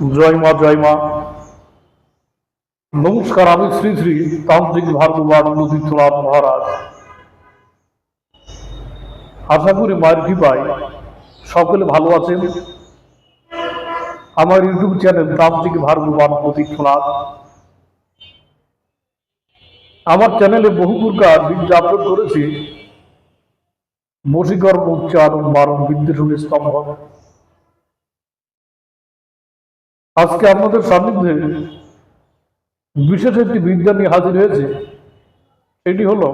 জয় মা জয় মা নমস্কার, আমি শ্রী শ্রী তান্ত্রিক ভার্গবাদ নদীতলাপ মহারাজ। আশা করি মায়ের কৃপায় সকলে ভালো আছেন। আমার ইউটিউব চ্যানেল তান্ত্রিক ভার্গবাদ নদীতলাপ আমার চ্যানেলে বহু প্রকার বিদ্যা আপলোড করেছি। বশীকরণ উচ্চারণ বারণ বিদ্যুৎ স্তম্ভ। আজকে আপনাদের সান্নিধ্যে বিশেষ একটি নিয়ে হাজির হয়েছে। সেটি হলো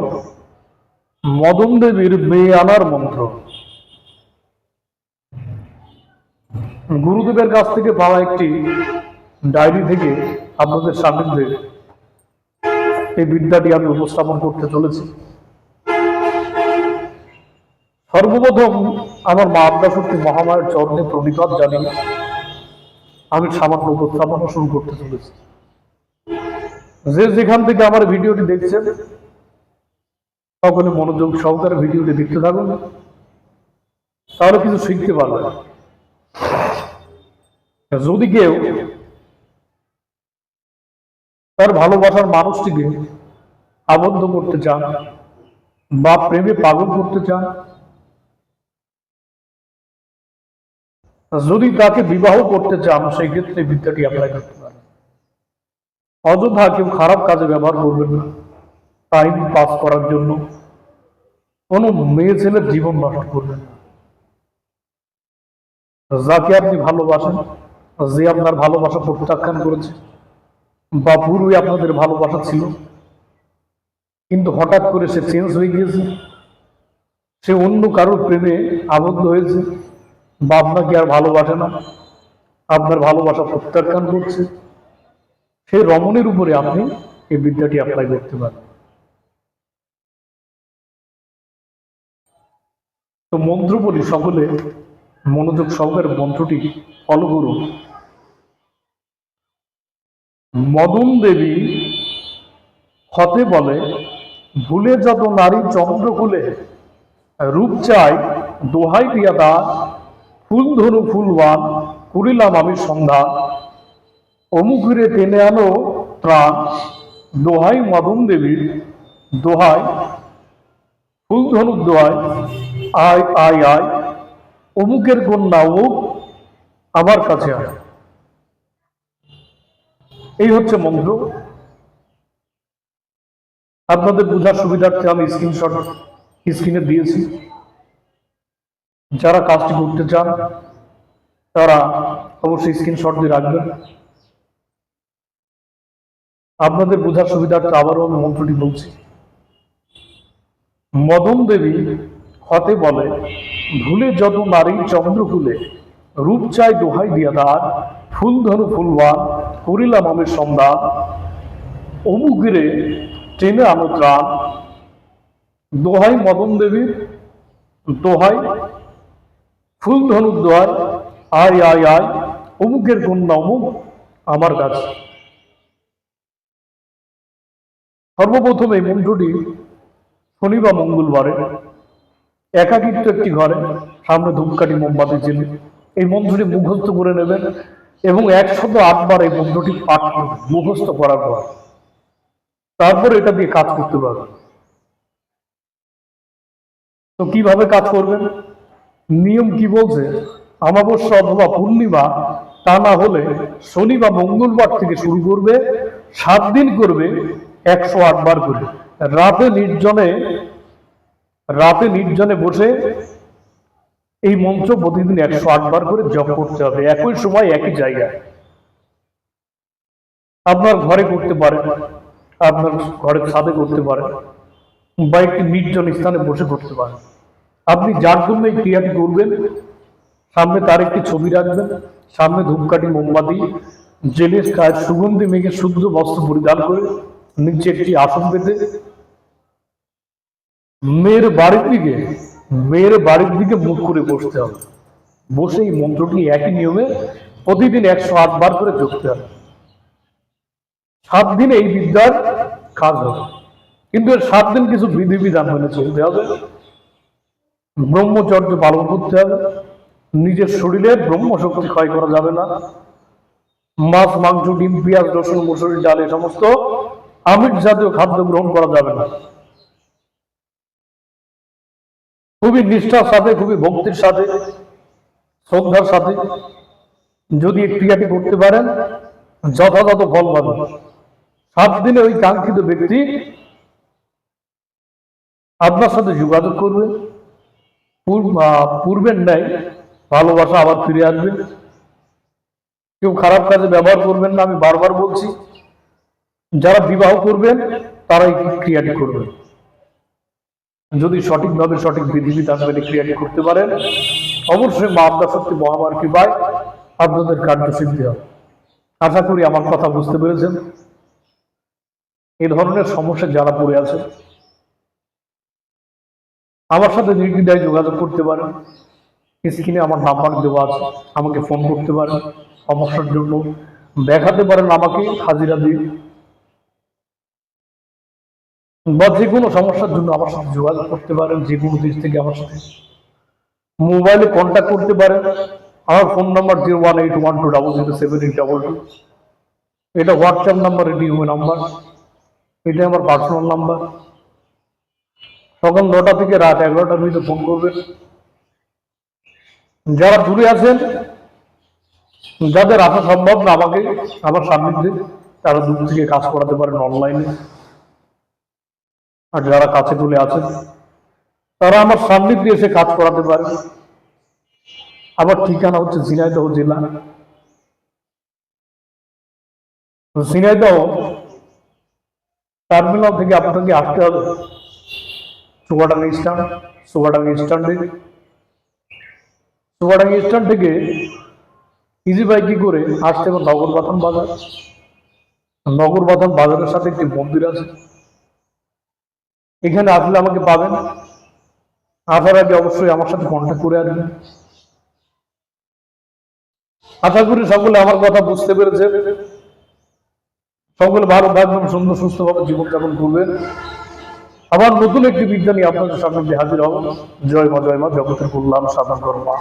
মদন দেবীর মেয়ে আনার মন্ত্র। গুরুদেবের কাছ থেকে পাওয়া একটি ডায়েরি থেকে আপনাদের সান্নিধ্যে এই বিদ্যাটি আমি উপস্থাপন করতে চলেছি। সর্বপ্রথম আমার মা আদ্যাশক্তি মহামায়ের চরণে প্রণিপাত জানিয়ে আমি সামান্য উপস্থাপনা শুরু করতে চলেছি। যে যেখান থেকে আমার ভিডিওটি দেখছেন, সকলে মনোযোগ সহকারে ভিডিওটি দেখতে থাকুন, তাহলে কিছু শিখতে পারবেন। যদি কেউ তার ভালোবাসার মানুষটিকে আবদ্ধ করতে চান বা প্রেমে পাগল করতে চান যদি তাকে বিবাহ করতে চান সেই ক্ষেত্রে বিদ্যাটি অ্যাপ্লাই করতে পারেন। অযথা কেউ খারাপ কাজে ব্যবহার করবেন না। টাইম পাস করার জন্য কোনো মেয়ে ছেলের জীবন নষ্ট করবেন না। যাকে আপনি ভালোবাসেন, যে আপনার ভালোবাসা প্রত্যাখ্যান করেছে বা পূর্বে আপনাদের ভালোবাসা ছিল। কিন্তু হঠাৎ করে সে চেঞ্জ হয়ে গিয়েছে। সে অন্য কারোর প্রেমে আবদ্ধ হয়েছে। বা আপনাকে আর ভালোবাসে না। আপনার ভালোবাসা প্রত্যাখ্যান করছে। সেই রমণের উপরে আপনি এই বিদ্যাটি অ্যাপ্লাই করতে পারেন। তো মন্ত্র বলি সকলে, মনোযোগ সহকারে মন্ত্রটি ফলো করুন। মদন দেবী হতে বলে, ভুলে যত নারী চন্দ্র খুলে রূপ চাই দোহাই দিয়া দা ফুল ধনু ফুলবান, করিলাম আমি সন্ধান অমুকুরে টেনে আনো ত্রাণ, দোহাই মদন দেবীর দোহাই। ফুল ধনুর দোহাই, আয় আয় আয়, অমুকের কন্যা অমুক আমার কাছে আয়। এই হচ্ছে মন্ত্র। আপনাদের বোঝার সুবিধার্থে আমি স্ক্রিনশট স্ক্রিনে দিয়েছি। যারা কাজটি করতে চান, তারা অবশ্যই স্ক্রিনশট দিয়ে রাখবেন। আপনাদের বোঝার সুবিধার্থে আবারও আমি মন্ত্রটি বলছি। মদন দেবী হতে বলে, ভুলে যত নারী চন্দ্র ফুলে, রূপ চাই দোহাই দিয়া দার ফুল ধনু ফুলবান করিলাম আমি সন্ধান অমুকিরে ট্রেনে আনো ত্রাণ। দোহাই মদন দেবীর দোহাই ফুল ধনুর দোহাই আয় আয় আয়, অমুকের কন্যা অমুক, আমার কাছে। সর্বপ্রথম এই মন্ত্রটি শনি বা মঙ্গলবারে। একাকিত্ব একটি ঘরে, সামনে ধূপকাঠি, মোমবাতি জেলে এই মন্ত্রটি মুখস্থ করে নেবেন এবং একশত আটবার এই মন্ত্রটি পাঠ করবেন, মুখস্থ করার পর। তারপর এটা দিয়ে কাজ করতে পারবেন। তো কীভাবে কাজ করবেন? নিয়ম কি বলছে? অমাবস্যা অথবা পূর্ণিমা, তা না হলে শনি বা মঙ্গলবার থেকে শুরু করবে, সাত দিন করবে, একশো আটবার করে রাতে নির্জনে রাতে নির্জনে বসে এই মন্ত্র প্রতিদিন একশো আটবার করে জপ করতে হবে। একই সময় একই জায়গায়। আপনার ঘরে করতে পারেন, আপনার ঘরের ছাদে করতে পারেন, বা একটি নির্জন স্থানে বসে করতে পারেন। আপনি যার জন্য এই ক্রিয়াটি করবেন, সামনে তার একটি ছবি রাখবেন, সামনে ধূপকাঠি মোমবাতি, জেলের কাজ, সুগন্ধি মেঘে শুদ্ধ বস্ত্র পরিধান করে নিচে একটি আসন পেতে মেয়ের বাড়ির দিকে, মেয়ের বাড়ির দিকে মুখ করে বসতে হবে। বসে এই মন্ত্রটি একই নিয়মে প্রতিদিন একশো আট বার করে জপতে হবে। সাত দিন এই বিদ্যার কাজ হবে। কিন্তু এর সাত দিন কিছু বিধিবিধান মেনে চলতে হবে। ব্রহ্মচর্য পালন করতে হবে। নিজের শরীরে ব্রহ্মশক্তি ক্ষয় করা যাবে না। মাছ, মাংস, ডিম, পেঁয়াজ, রসুন, মুসুরি, ডাল এই সমস্ত আমিষ জাতীয় খাদ্য গ্রহণ করা যাবে না। খুবই নিষ্ঠার সাথে, খুবই ভক্তির সাথে, শ্রদ্ধার সাথে যদি এই ক্রিয়াটি করতে পারেন, যথাযথ ফল পাবেন। সাত দিনে ওই কাঙ্ক্ষিত ব্যক্তি আপনার সাথে যোগাযোগ করবে। পূর্বের ন্যায় ভালোবাসা আবার ফিরে আসবে। কেউ খারাপ কাজে ব্যবহার করবেন না, আমি বারবার বলছি, যারা বিবাহ করবেন তারা এই ক্রিয়াটি করবেন। যদি সঠিকভাবে সঠিক বিধি বিধান মেনে ক্রিয়াটি করতে পারেন, অবশ্যই মা আব্দা সত্যি মহামার কৃপায় আপনাদের কার্য সিদ্ধি হবে। আশা করি আমার কথা বুঝতে পেরেছেন। এ ধরনের সমস্যা যারা পড়ে আছে আমার সাথে নির্দ্বিধায় যোগাযোগ করতে পারেন স্ক্রিনে আমার নাম্বার দেওয়া আছে, আমাকে ফোন করতে পারেন সমস্যার জন্য দেখাতে পারেন আমাকে, হাজিরা দিয়ে। বা যে কোনো সমস্যার জন্য আমার সাথে যোগাযোগ করতে পারেন, যে কোনো দেশ থেকে আমার সাথে। মোবাইলে কন্ট্যাক্ট করতে পারেন। আমার phone number zero one eight one two double zero seven eight double two এটা হোয়াটসঅ্যাপ নাম্বার এটি ইউএ নাম্বার এটা আমার পার্সোনাল নাম্বার সকাল নটা থেকে রাত এগারোটার ভিতরে ফোন করবেন। যারা দূরে আছেন, যাদের আসা সম্ভব না আমাকে, আমার সান্নিধ্যে, তারা দূর থেকে কাজ করাতে পারেন অনলাইনে আর যারা কাছে তুলে আছেন, তারা আমার সান্নিধ্যে এসে কাজ করাতে পারে আমার ঠিকানা হচ্ছে ঝিনাইদহ জেলা। ঝিনাইদহ টার্মিনাল থেকে আপনাকে আসতে হবে। চুয়াডাঙ্গা স্ট্যান্ড চুয়াডাঙ্গা স্ট্যান্ডে চুয়াডাঙ্গা স্ট্যান্ড থেকে ইজি বাইকে করে আসতে হবে নগর বাজার। নগর বাজারের সাথে একটি মন্দির আছে। এখানে আসলে আমাকে পাবেন। আসার আগে অবশ্যই আমার সাথে কন্ট্যাক্ট করে আসবেন। আশা করি সকলে আমার কথা বুঝতে পেরেছে সকলে ভালো থাকবেন, সুন্দর সুস্থভাবে জীবনযাপন করবেন। আবার নতুন একটি বিজ্ঞানী আপনাদের সামনে হাজির হব। জয় মা জয় মা জগতের কল্যাণ সাধন করবা